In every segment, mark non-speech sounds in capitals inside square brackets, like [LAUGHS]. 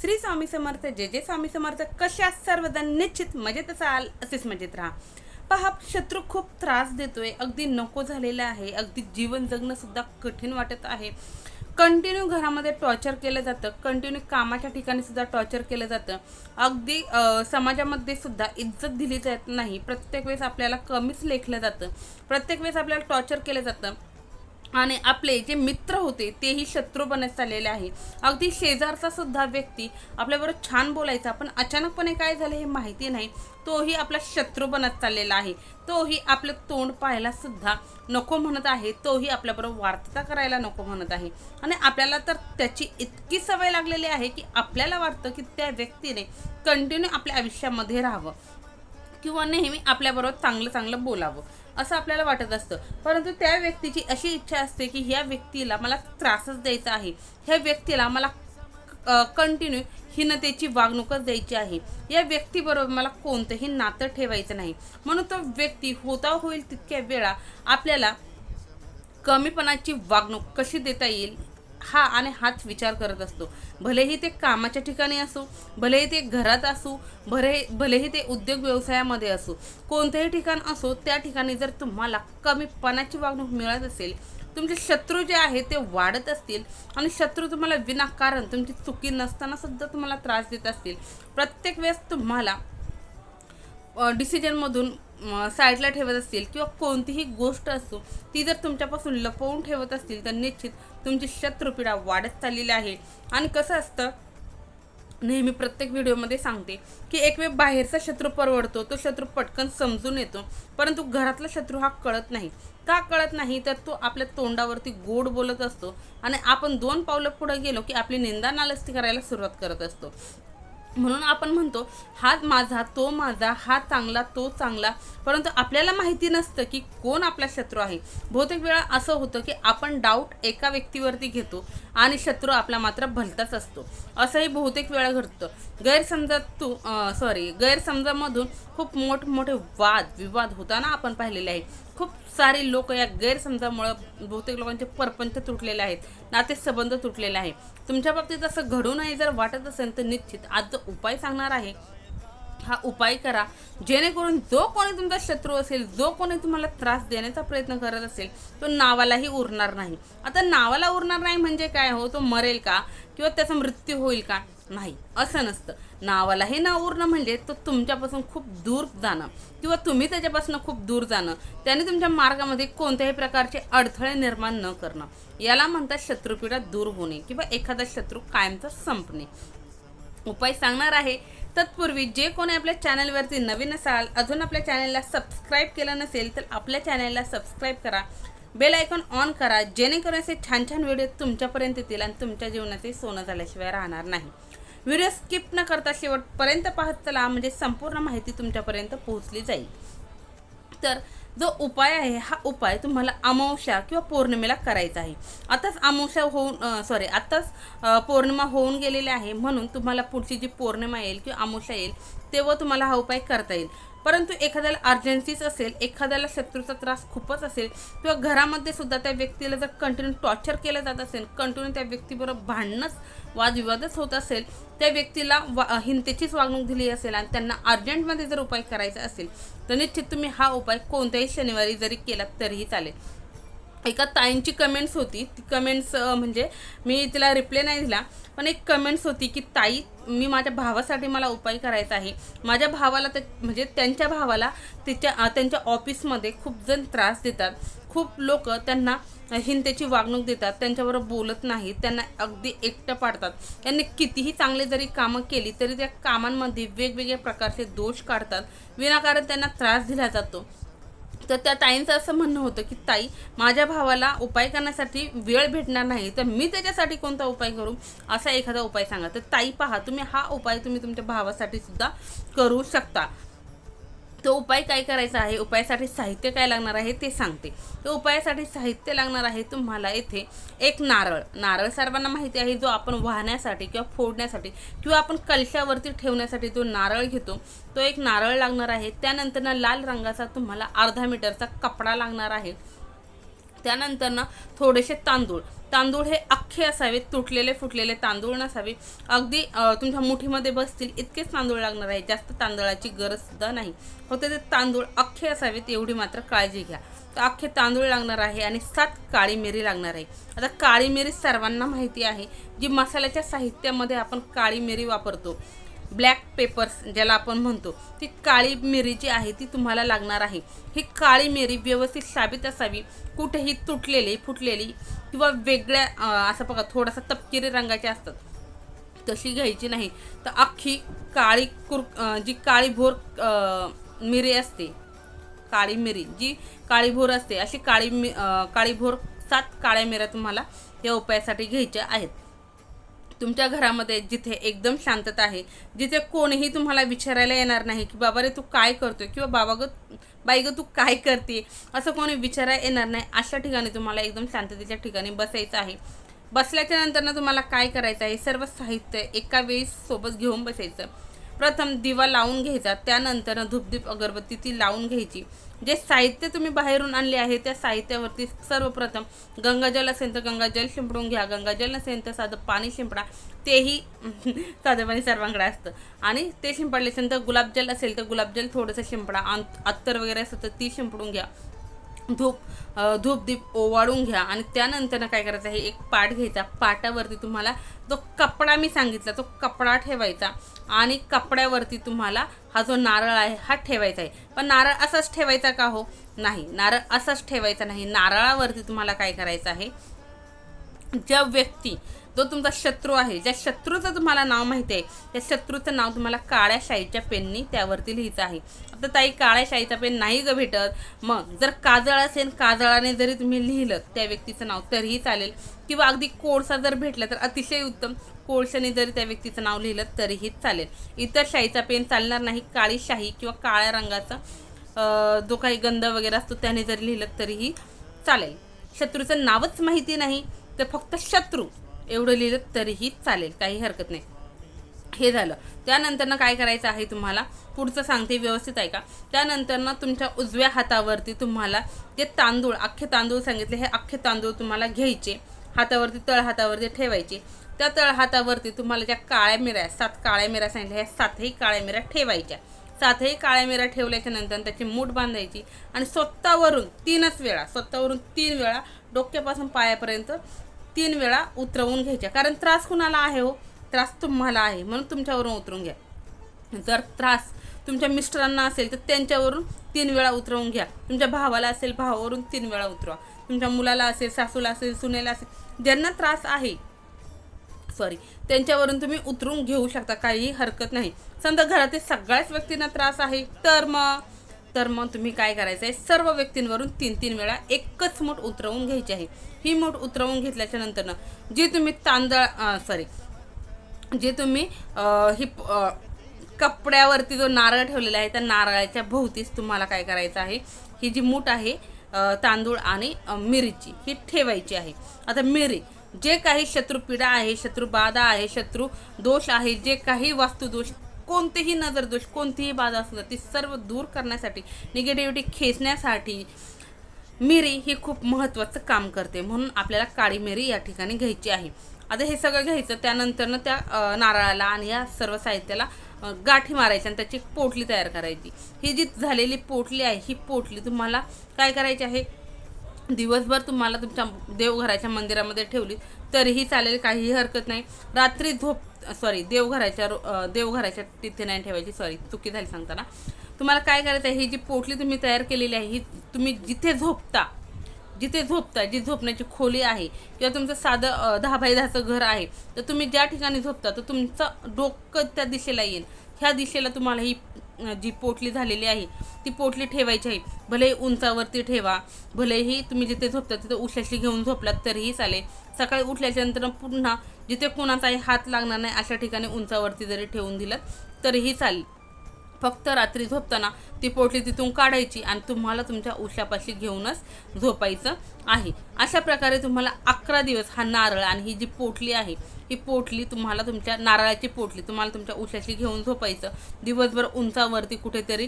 श्री स्वामी समर्थ जे जे स्वामी समर्थ. कशा सर्वजण निश्चित मजेत असाल असेच मजेत राहा. पहा शत्रू खूप त्रास देतोय. अगदी नको झालेला आहे. अगदी जीवन जगणं सुद्धा कठीण वाटत आहे. कंटिन्यू घरामध्ये टॉर्चर केलं जातं. कंटिन्यू कामाच्या ठिकाणी सुद्धा टॉर्चर केलं जातं. अगदी समाजामध्ये सुद्धा इज्जत दिली जात नाही. प्रत्येक वेळेस आपल्याला कमीच लेखलं जातं. प्रत्येक वेळेस आपल्याला टॉर्चर केलं जातं. आणि आपले जे मित्र होते तेही शत्रू बनत चाललेले आहे. अगदी शेजारचा सुद्धा व्यक्ती आपल्याबरोबर छान बोलायचा पण अचानकपणे काय झालं हे माहिती नाही. तोही आपला शत्रू बनत चाललेला आहे. तोही आपलं तोंड पाहायला सुद्धा नको म्हणत आहे. तोही आपल्याबरोबर वार्ता करायला नको म्हणत आहे. आणि आपल्याला तर त्याची इतकी सवय लागलेली आहे की आपल्याला वाटतं की त्या व्यक्तीने कंटिन्यू आपल्या आयुष्यामध्ये राहावं. किंवा नेहमी आपल्याबरोबर चांगलं चांगलं बोलावं असं आपल्याला वाटत असतं. परंतु त्या व्यक्तीची अशी इच्छा असते की ह्या व्यक्तीला मला त्रासच द्यायचा आहे. ह्या व्यक्तीला मला कंटिन्यू हीनतेची वागणूकच द्यायची आहे. या व्यक्तीबरोबर मला कोणतंही नातं ठेवायचं नाही. म्हणून तो व्यक्ती होता होईल तितक्या वेळा आपल्याला कमीपणाची वागणूक कशी देता येईल हा आणि हाच विचार करत असतो. भलेही ते कामाच्या ठिकाणी असो भलेही ते घरात असो भले भलेही ते उद्योग व्यवसायामध्ये असो कोणतेही ठिकाण असो त्या ठिकाणी जर तुम्हाला कमीपणाची वागणूक मिळत असेल तुमचे शत्रू जे आहे ते वाढत असतील आणि शत्रू तुम्हाला विनाकारण तुमची चुकी नसताना सुद्धा तुम्हाला त्रास देत असतील प्रत्येक वेळेस तुम्हाला डिसिजनमधून साईडला ठेवत असतील किंवा कोणतीही गोष्ट असो ती जर तुमच्यापासून लपवून ठेवत असतील तर निश्चित तुमची शत्रुपीडा वाढत चाललेली आहे. आणि कसं असतं नेहमी प्रत्येक व्हिडिओमध्ये सांगते की एक वेळ बाहेरचा शत्रू परवडतो तो शत्रू पटकन समजून येतो परंतु घरातला शत्रू हा कळत नाही. का कळत नाही? तर तो आपल्या तोंडावरती गोड बोलत असतो आणि आपण दोन पावलं पुढे गेलो की आपली निंदा नालस्ती करायला सुरुवात करत असतो. म्हणून आपण म्हणतो हा माझा तो माझा हा चांगला तो चांगला. परंतु आपल्याला माहिती नसतं की कोण आपला शत्रू आहे. बहुतेक वेळा असं होतं की आपण डाऊट एका व्यक्तीवरती घेतो आणि शत्रू आपला मात्र भलताच असतो. असंही बहुतेक वेळा घडतं. गैरसमजात तू सॉरी गैरसमजामधून खूप मोठमोठे वाद विवाद होताना आपण पाहिलेले आहे. खूप सारे लोक या गैरसमजामुळं बहुतेक लोकांचे परपंच तुटलेले आहेत नातेसंबंध तुटलेले आहे. तुमच्या बाबतीत असं घडू नये जर वाटत असेल तर निश्चित आज जो उपाय सांगणार आहे हा उपाय करा. जेणेकरून जो कोणी तुमचा शत्रू असेल जो कोणी तुम्हाला त्रास देण्याचा प्रयत्न करत असेल तो नावालाही उरणार नाही. आता नावाला उरणार नाही म्हणजे काय? हो तो मरेल का? किंवा त्याचा मृत्यू होईल का? नाही असं नसतं. नावालाही नाव उरणं म्हणजे तो तुमच्यापासून खूप दूर जाणं. किंवा तुम्ही त्याच्यापासून खूप दूर जाणं. त्याने तुमच्या मार्गामध्ये कोणत्याही प्रकारचे अडथळे निर्माण न करणं. याला म्हणतात शत्रुपीडा दूर होणे किंवा एखादा शत्रू कायमचा संपणे. उपाय सांगणार आहे. तत्पूर्वी जे कोणी आपल्या चॅनलवरती नवीन असाल अजून आपल्या चॅनलला सबस्क्राईब केलं नसेल तर आपल्या चॅनलला सबस्क्राईब करा. बेल आयकॉन ऑन करा जेणेकरून असे छान छान व्हिडिओ तुमच्यापर्यंत येतील आणि तुमच्या जीवनाचे सोनं झाल्याशिवाय राहणार नाही. व्हिडिओ स्किप न करता शेवटपर्यंत पाहत चला म्हणजे संपूर्ण माहिती तुमच्यापर्यंत पोहोचली जाईल. तर जो उपाय आहे हा उपाय तुम्हाला अमावस्या किंवा पौर्णिमेला करायचा आहे. आताच अमावस्या होऊन सॉरी आत्ताच पौर्णिमा होऊन गेलेली आहे म्हणून तुम्हाला पुढची जी पौर्णिमा येईल किंवा अमावस्या येईल तेव्हा तुम्हाला हा उपाय करता येईल. परंतु एखाद्याला अर्जन्सीच असेल एखाद्याला शत्रूचा त्रास खूपच असेल किंवा घरामध्ये सुद्धा त्या व्यक्तीला जर कंटिन्यू टॉर्चर केलं जात असेल कंटिन्यू त्या व्यक्तीबरोबर भांडणंच वादविवादच होत असेल त्या व्यक्तीला वा हिंतेचीच वागणूक दिली असेल आणि त्यांना अर्जंटमध्ये जर उपाय करायचा असेल तर निश्चित तुम्ही हा उपाय कोणत्याही शनिवारी जरी केला तरीही चालेल. एका ताईंची कमेंट्स होती. ती कमेंट्स म्हणजे मी तिला रिप्लाय नाही दिला पण एक कमेंट्स होती की ताई मी माझ्या भावासाठी मला उपाय करायचा आहे. माझ्या भावाला ते म्हणजे त्यांच्या भावाला तिच्या त्यांच्या ऑफिसमध्ये खूप जण त्रास देतात. खूप लोक त्यांना हिंतेची वागणूक देतात त्यांच्याबरोबर बोलत नाही त्यांना अगदी एकटं पाडतात. त्यांनी कितीही चांगले जरी कामं केली तरी त्या कामांमध्ये वेगवेगळ्या प्रकारचे दोष काढतात. विनाकारण त्यांना त्रास दिला जातो. तर त्या ताईंचं असं म्हणणं होतं की ताई माझ्या भावाला उपाय करण्यासाठी वेळ भेटणार नाही तर मी त्याच्यासाठी कोणता उपाय करू? असा एखादा उपाय सांगा. तर ताई पहा तुम्ही हा उपाय तुम्ही तुमच्या भावासाठी सुद्धा करू शकता. तो उपाय काय करायचा आहे? उपायासाठी साहित्य काय लागणार आहे ते सांगते. तो उपायासाठी साहित्य लागणार आहे तुम्हाला येथे एक नारळ. नारळ सर्वांना माहिती आहे जो आपण वाहण्यासाठी किंवा फोडण्यासाठी किंवा आपण कलशावरती ठेवण्यासाठी जो नारळ घेतो तो एक नारळ लागणार आहे. त्यानंतर लाल रंगाचा तुम्हाला अर्धा मीटरचा कपडा लागणार आहे. त्यानंतर ना थोडेसे तांदूळ. तांदूळ हे अख्खे असावे तुटलेले फुटलेले तांदूळ नसावे. अगदी तुमच्या मुठीमध्ये बसतील इतकेच तांदूळ लागणार आहे. जास्त तांदळाची गरजसुद्धा नाही. फक्त ते तांदूळ अख्खे असावेत एवढी मात्र काळजी घ्या. तर अख्खे तांदूळ लागणार आहे आणि सात काळी मिरी लागणार आहे. आता काळी मिरी सर्वांना माहिती आहे जी मसाल्याच्या साहित्यामध्ये आपण काळी मिरी वापरतो. ब्लॅक पेपर्स ज्याला आपण म्हणतो ती काळी मिरी जी आहे ती तुम्हाला लागणार आहे. ही काळी मिरी व्यवस्थित साबित असावी. कुठेही तुटलेली फुटलेली किंवा वेगळ्या असं बघा थोडासा तपकिरी रंगाचे असतात. तशी घ्यायची नाही. तर अख्खी काळी कुर जी काळी भोर मिरी असते काळी मिरी जी काळी भोर असते अशी काळी मि काळी भोर सात काळ्या मिऱ्या तुम्हाला या उपायासाठी घ्यायच्या आहेत. तुमच्या घरामध्ये जिथे एकदम शांतता आहे जिथे कोणीही तुम्हाला विचारायला येणार नाही की बाबा रे तू काय करतोय किंवा बाबा ग बाई ग तू काय करते असं कोणी विचारायला येणार नाही. अशा ठिकाणी तुम्हाला एकदम शांततेच्या ठिकाणी बसायचं आहे. बसल्याच्या नंतर ना तुम्हाला काय करायचं आहे? सर्व साहित्य एका वेळी सोबत घेऊन बसायचं. प्रथम दिवा लावून घ्यायचा त्यानंतर धूपदीप अगरबत्ती ती लावून घ्यायची. जे साहित्य तुम्ही बाहेरून आणले आहे त्या साहित्यावरती सर्वप्रथम गंगाजल असेल तर गंगाजल शिंपडून घ्या गंगाजल नसेल तर साधं पाणी शिंपडा तेही [LAUGHS] साधं पाणी सर्वांकडे असतं. आणि ते शिंपडले असेल तर गुलाबजल असेल तर गुलाबजल थोडंसं शिंपडा अंत अत्तर वगैरे असतं तर ती शिंपडून घ्या. धूप धूपदीप ओवाळून घ्या. आणि त्यानंतर काय करायचं आहे एक पाट घ्यायचा. पाटावरती तुम्हाला जो कपडा मी सांगितला तो कपडा ठेवायचा. आणि कपड्यावरती तुम्हाला हा जो नारळ आहे हा ठेवायचा आहे. पण नारळ असाच ठेवायचा का हो? नाही. नारळ असाच ठेवायचा नाही. नारळावरती तुम्हाला काय करायचं आहे? ज्या व्यक्ती जो तुमचा शत्रू आहे ज्या शत्रूचं तुम्हाला नाव माहिती आहे त्या शत्रूचं नाव तुम्हाला काळ्या शाईच्या पेननी त्यावरती लिहिचं आहे. आता ताई काळ्या शाईचा पेन नाही ग भेटत. मग जर काजळ असेल काजळाने जरी तुम्ही लिहिलं त्या व्यक्तीचं नाव तरीही चालेल. किंवा अगदी कोळसा जर भेटला तर अतिशय उत्तम. कोळशाने जरी त्या व्यक्तीचं नाव लिहिलं तरीही चालेल. इतर शाईचा पेन चालणार नाही काळी शाही किंवा काळ्या रंगाचा जो काही गंध वगैरे असतो त्याने जरी लिहिलं तरीही चालेल. शत्रूचं नावच माहिती नाही तर फक्त शत्रू. एवढं लिहिलं तरीही चालेल काही हरकत नाही. हे झालं. त्यानंतरनं काय करायचं आहे तुम्हाला? पुढचं सांगते व्यवस्थित आहे का त्यानंतरनं तुमच्या उजव्या हातावरती तुम्हाला जे तांदूळ अख्खे तांदूळ सांगितले हे अख्खे तांदूळ तुम्हाला घ्यायचे. हातावरती तळ हातावरती ठेवायचे. त्या तळ हातावरती तुम्हाला ज्या काळ्या मिऱ्या सात काळ्या मिऱ्या सांगितल्या ह्या सातही काळ्या मिऱ्या ठेवायच्या. सातही काळ्या मिऱ्या ठेवल्याच्या नंतर त्याची मूठ बांधायची आणि स्वतःवरून तीनच वेळा स्वतःवरून तीन वेळा डोक्यापासून पायापर्यंत तीन वेळा उतरवून घ्यायच्या. कारण त्रास कुणाला आहे हो? त्रास तुम्हाला आहे. म्हणून तुमच्यावरून उतरून घ्या. जर त्रास तुमच्या मिस्टरांना असेल तर त्यांच्यावरून तीन वेळा उतरवून घ्या. तुमच्या भावाला असेल भावावरून तीन वेळा उतरवा. तुमच्या मुलाला असेल सासूला असेल सुनेला असेल ज्यांना त्रास आहे सॉरी त्यांच्यावरून तुम्ही उतरून घेऊ शकता. काहीही हरकत नाही. समजा घरातील सगळ्याच व्यक्तींना त्रास आहे तर मग? तर मग तुम्ही काय करायचं आहे सर्व व्यक्तींवरून तीन तीन वेळा एकच मूठ उतरवून घ्यायची आहे. ही मूठ उतरवून घेतल्याच्या नंतर जी तुम्ही तांदळ सॉरी जे तुम्ही ही कपड्यावरती जो नारळ ठेवलेला आहे त्या नारळाच्या भोवतीच तुम्हाला काय करायचं आहे? ही जी मूठ आहे तांदूळ आणि मिरीची ही ठेवायची आहे. आता मिरी जे काही शत्रुपीडा आहे शत्रुबाधा आहे शत्रू दोष आहे जे काही वास्तुदोष कोणतेही नजरदोष कोणतीही बाधा असू ती सर्व दूर करण्यासाठी निगेटिव्हिटी खेचण्यासाठी मिरी ही खूप महत्त्वाचं काम करते. म्हणून आपल्याला काळी मिरी या ठिकाणी घ्यायची आहे. आता हे सगळं घ्यायचं त्यानंतर ना त्या नारळाला आणि या सर्व साहित्याला गाठी मारायची आणि त्याची एक पोटली तयार करायची. ही जी झालेली पोटली आहे ही पोटली तुम्हाला काय करायची आहे? दिवसभर तुम्हाला तुमच्या देवघराच्या मंदिरामध्ये ठेवली तरीही चालेल काहीही हरकत नाही. रात्री झोप सॉरी देवघराच्या रो- देवघराच्या तिथे नाही ठेवायची सॉरी चुकी झाली सांगताना. तुम्हाला काय करायचं आहे ही जी पोटली तुम्ही तयार केलेली आहे ही तुम्ही जिथे झोपता जिथे झोपता जी झोपण्याची खोली आहे किंवा तुमचं साधं दहा बाय दहाचं घर आहे तर तुम्ही ज्या ठिकाणी झोपता तर तुमचं डोकं त्या दिशेला येईल. ह्या दिशेला तुम्हाला ही जी पोटली झालेली आहे ती पोटली ठेवायची आहे. भलेही उंचावरती ठेवा भलेही तुम्ही जिथे झोपता तिथे उशाशी घेऊन झोपलात तरीही चालेल. सकाळी उठल्याच्यानंतर पुन्हा जिथे कोणाचाही हात लागणार नाही अशा ठिकाणी उंचावरती जरी ठेवून दिलं तरीही चालेल. फक्त रात्री झोपताना ती पोटली तिथून काढायची आणि तुम्हाला तुमच्या उशापाशी घेऊनच झोपायचं आहे. अशा प्रकारे तुम्हाला अकरा दिवस हा नारळ आणि ही जी पोटली आहे ही पोटली तुम्हाला तुमच्या नारळाची पोटली तुम्हाला तुमच्या उशाशी घेऊन झोपायचं. दिवसभर उंचावरती कुठेतरी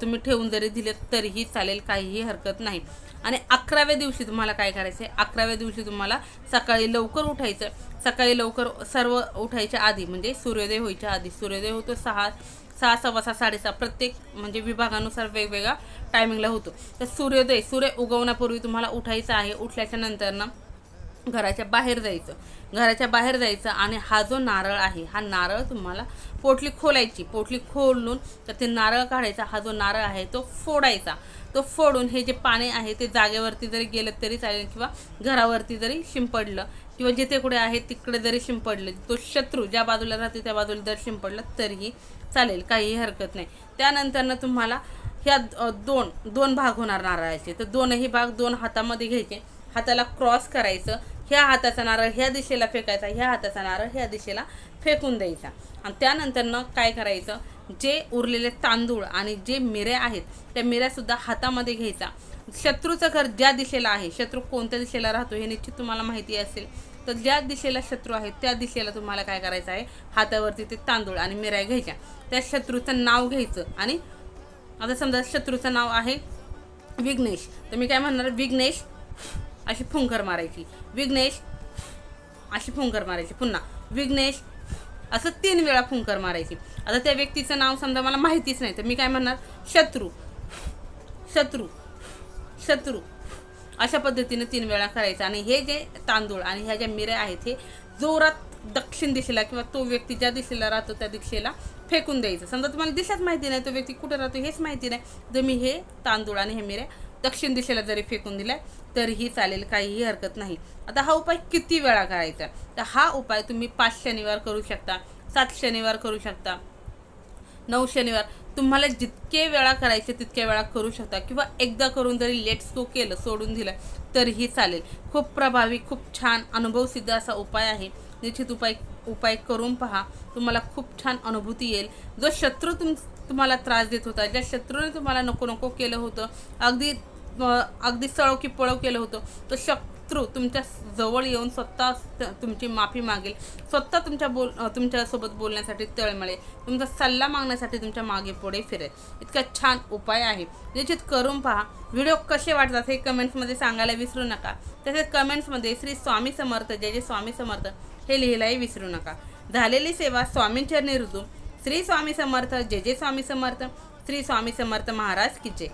तुम्ही ठेवून जरी दिलेत तरीही चालेल काहीही हरकत नाही. आणि अकराव्या दिवशी तुम्हाला काय करायचं आहे? अकराव्या दिवशी तुम्हाला सकाळी लवकर उठायचं. सकाळी लवकर सर्व उठायच्या आधी म्हणजे सूर्योदय व्हायच्या आधी सूर्योदय होतो सहा सहा सव्वा सहा साडेसहा प्रत्येक म्हणजे विभागानुसार वेगवेगळा टायमिंगला होतो. तर सूर्योदय सूर्य उगवण्यापूर्वी तुम्हाला उठायचं आहे उठल्याच्या नंतर ना घराच्या बाहेर जायचं. घराच्या बाहेर जायचं आणि हा जो नारळ आहे हा नारळ तुम्हाला पोटली खोलायची. पोटली खोलून तर ते नारळ काढायचा. हा जो नारळ आहे तो फोडायचा. तो फोडून हे जे पाणी आहे ते जागेवरती जरी गेलं तरी चालेल किंवा घरावरती जरी शिंपडलं किंवा जिथे कुठे आहे तिकडे जरी शिंपडलं तो शत्रू ज्या बाजूला राहते त्या बाजूला जर शिंपडलं तरीही चालेल काहीही हरकत नाही. त्यानंतरनं तुम्हाला ह्या दोन दोन भाग होणार नारळाचे. तर दोनही भाग दोन हातामध्ये घ्यायचे. हाताला क्रॉस करायचं. ह्या हाताचा नारळ ह्या दिशेला फेकायचा. ह्या हाताचा नारळ ह्या दिशेला फेकून द्यायचा. आणि त्यानंतरनं काय करायचं? जे उरलेले तांदूळ आणि जे मिऱ्या आहेत त्या मिऱ्यासुद्धा हातामध्ये घ्यायचा. शत्रूचं घर ज्या दिशेला आहे शत्रू कोणत्या दिशेला राहतो हे निश्चित तुम्हाला माहिती असेल. तर ज्या दिशेला शत्रू आहे त्या दिशेला तुम्हाला काय करायचं आहे? हातावरती ते तांदूळ आणि मिराय घ्यायच्या. त्या शत्रूचं नाव घ्यायचं आणि आता समजा शत्रूचं नाव आहे विघ्नेश. तर मी काय म्हणणार? विघ्नेश अशी फुंकर मारायची. विघ्नेश अशी फुंकर मारायची. पुन्हा विघ्नेश असं तीन वेळा फुंकर मारायची. आता त्या व्यक्तीचं नाव समजा मला माहितीच नाही तर मी काय म्हणणार? शत्रू. शत्रू. शत्रू. अशा पद्धतीने तीन वेळा करायचं. आणि हे जे तांदूळ आणि ह्या ज्या मिऱ्या आहेत हे जोरात दक्षिण दिशेला किंवा तो व्यक्ती ज्या दिशेला राहतो त्या दिशेला फेकून द्यायचं. समजा तुम्हाला दिशाच माहिती नाही तो व्यक्ती कुठे राहतो हेच माहिती नाही. जर मी हे तांदूळ आणि हे मिऱ्या दक्षिण दिशेला जरी फेकून दिल्या तरीही चालेल काहीही हरकत नाही. आता हा उपाय किती वेळा करायचा? तर हा उपाय तुम्ही पाच शनिवार करू शकता सात शनिवार करू शकता नऊ शनिवार. तुम्हाला जितके वेळा करायचे तितक्या वेळा करू शकता. किंवा एकदा करून जरी लेट सो केलं सोडून दिलं तरीही चालेल. खूप प्रभावी खूप छान अनुभवसिद्ध असा उपाय आहे. निश्चित उपाय उपाय करून पहा. तुम्हाला खूप छान अनुभूती येईल. जो शत्रू तुम तुम्हाला त्रास देत होता ज्या शत्रूने तुम्हाला नको नको केलं होतं अगदी अगदी सळो की पळो केलं होतं तो शक शत्रू तुमच्या जवळ येऊन स्वतः तुमची माफी मागेल. स्वतः तुमच्या बोल तुमच्यासोबत बोलण्यासाठी तळमळे तुमचा सल्ला मागण्यासाठी तुमच्या मागे पुढे फिरेल. इतका छान उपाय आहे. निश्चित करून पहा व्हिडिओ कसे वाटतात हे कमेंट्समध्ये सांगायला विसरू नका. तसेच कमेंट्समध्ये श्री स्वामी समर्थ जय जय स्वामी समर्थ हे लिहायलाही विसरू नका. झालेली सेवा स्वामींचरणी रुजू. श्री स्वामी समर्थ जय जय स्वामी समर्थ. श्री स्वामी समर्थ महाराज की जय.